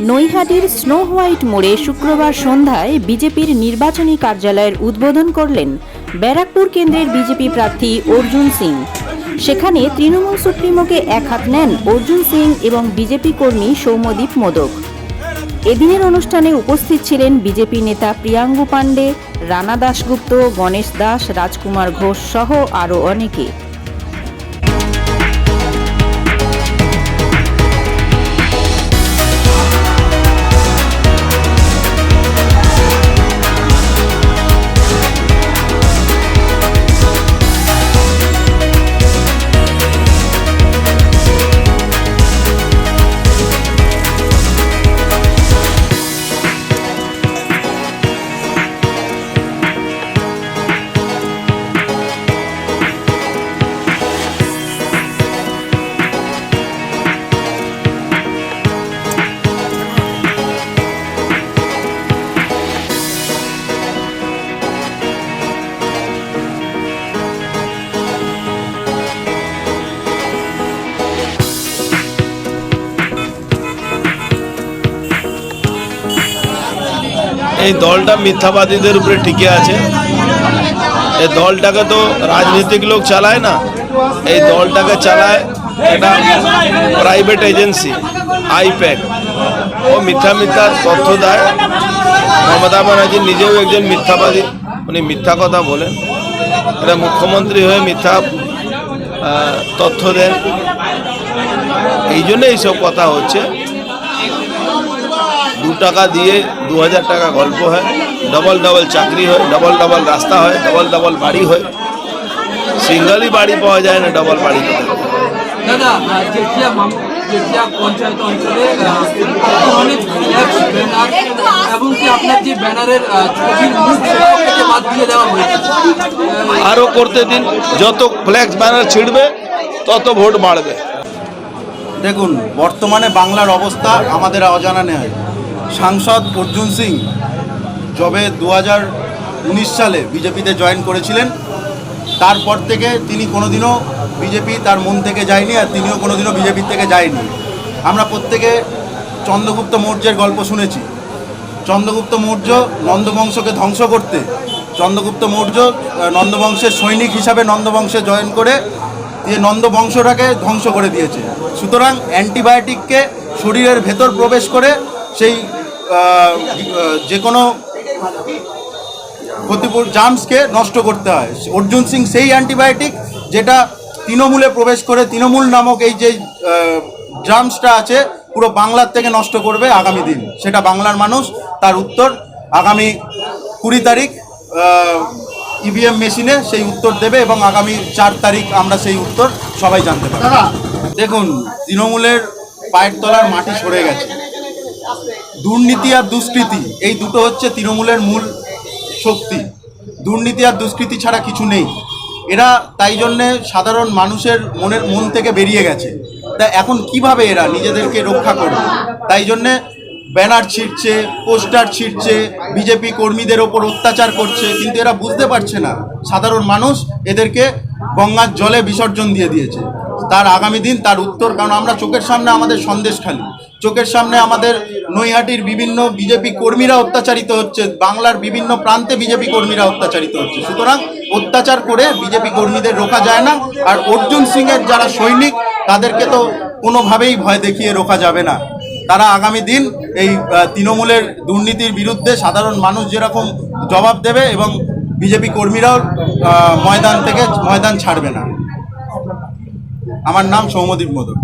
নৈহাটির snow white মোড়ে শুক্রবার সন্ধ্যায় বিজেপির নির্বাচনী কার্যালয়ের উদ্বোধন করলেন ব্যারাকপুর কেন্দ্রের বিজেপি প্রার্থী অর্জুন সিং। সেখানে তৃণমূল সুপ্রিমোকে এক হাত নেন অর্জুন সিং এবং বিজেপি কর্মী সৌম্যদীপ মোদক। এদিনের অনুষ্ঠানে উপস্থিত ছিলেন বিজেপি নেতা প্রিয়াঙ্গু পাণ্ডে, রানা দাশগুপ্ত, গণেশ দাস, রাজকুমার ঘোষ সহ আরও অনেকে। এই দলটা মিথ্যাবাদীদের উপরে টিকে আছে। এই দলটাকে তো রাজনৈতিক লোক চালায় না। এই দলটাকে চালায় এটা প্রাইভেট এজেন্সি আইপ্যাক ও মিথ্যা মিথ্যা তথ্য দেয়। মমতা ব্যানার্জি নিজেও একজন মিথ্যাবাদী। উনি মিথ্যা কথা বলেন। এটা মুখ্যমন্ত্রী হয়ে মিথ্যা তথ্য দেন। এই জন্য এইসব কথা হচ্ছে। দু টাকা দিয়ে দু হাজার টাকা গল্প হয় ডবল ডবল চাকরি হয় ডবল ডবল রাস্তা হয় ডবল ডবল বাড়ি হয়। সিঙ্গলই বাড়ি পাওয়া যায় না ডবল বাড়ি? দাদা জেঠিয়া পঞ্চায়েত অঞ্চলে অনেক ব্যানার এবং কি আপনার যে ব্যানারের ছবির মুখ সেটাও কেটে বাদ দিয়ে দেওয়া হয়েছে। আরও করতে দিন যত ফ্ল্যাক্স ব্যানার ছিঁড়বে তত ভোট বাড়বে। দেখুন বর্তমানে বাংলার অবস্থা আমাদের অজানা নেই। সাংসদ অর্জুন সিং যবে দু উনিশ সালে বিজেপিতে জয়েন করেছিলেন। তারপর থেকে তিনি কোনোদিনও বিজেপি তার মন থেকে যায়নি আর তিনিও কোনোদিনও বিজেপি থেকে যায়নি। আমরা প্রত্যেকে চন্দ্রগুপ্ত মৌর্যের গল্প শুনেছি। চন্দ্রগুপ্ত মৌর্য নন্দবংশকে ধ্বংস করতে, চন্দ্রগুপ্ত মৌর্য নন্দবংশের সৈনিক হিসাবে নন্দবংশে জয়েন করে দিয়ে নন্দবংশটাকে ধ্বংস করে দিয়েছে। সুতরাং অ্যান্টিবায়োটিককে শরীরের ভেতর প্রবেশ করে সেই যে কোনো ক্ষতিপুর জার্মসকে নষ্ট করতে হয়। অর্জুন সিং সেই অ্যান্টিবায়োটিক যেটা তৃণমূলে প্রবেশ করে তৃণমূল নামক এই যে জার্মসটা আছে পুরো বাংলার থেকে নষ্ট করবে আগামী দিন। সেটা বাংলার মানুষ তার উত্তর আগামী কুড়ি তারিখ ইভিএম মেশিনে সেই উত্তর দেবে এবং আগামী চার তারিখ আমরা সেই উত্তর সবাই জানতে পারব। দেখুন তৃণমূলের পায়ের তলার মাটি সরে গেছে। দুর্নীতি আর দুষ্কৃতি, এই দুটো হচ্ছে তৃণমূলের মূল শক্তি। দুর্নীতি আর দুষ্কৃতি ছাড়া কিছু নেই। এরা তাই জন্যে সাধারণ মানুষের মনের মন থেকে বেরিয়ে গেছে। তা এখন কীভাবে এরা নিজেদেরকে রক্ষা করবে? তাই জন্যে ব্যানার ছিঁড়ছে, পোস্টার ছিঁড়ছে, বিজেপি কর্মীদের ওপর অত্যাচার করছে, কিন্তু এরা বুঝতে পারছে না। সাধারণ মানুষ এদেরকে গঙ্গার জলে বিসর্জন দিয়ে দিয়েছে। তার আগামী দিন তার উত্তর, কারণ আমরা চোখের সামনে আমাদের সন্দেশ খালি চোখের সামনে আমাদের নৈহাটির বিভিন্ন বিজেপি কর্মীরা অত্যাচারিত হচ্ছে, বাংলার বিভিন্ন প্রান্তে বিজেপি কর্মীরা অত্যাচারিত হচ্ছে। সুতরাং অত্যাচার করে বিজেপি কর্মীদের রোকা যায় না, আর অর্জুন সিংয়ের যারা সৈনিক, তাদেরকে তো কোনোভাবেই ভয় দেখিয়ে রোকা যাবে না। তারা আগামী দিন এই তৃণমূলের দুর্নীতির বিরুদ্ধে সাধারণ মানুষ যেরকম জবাব দেবে এবং বিজেপি কর্মীরাও ময়দান থেকে ময়দান ছাড়বে না। আমার নাম সৌমদীপ মোদক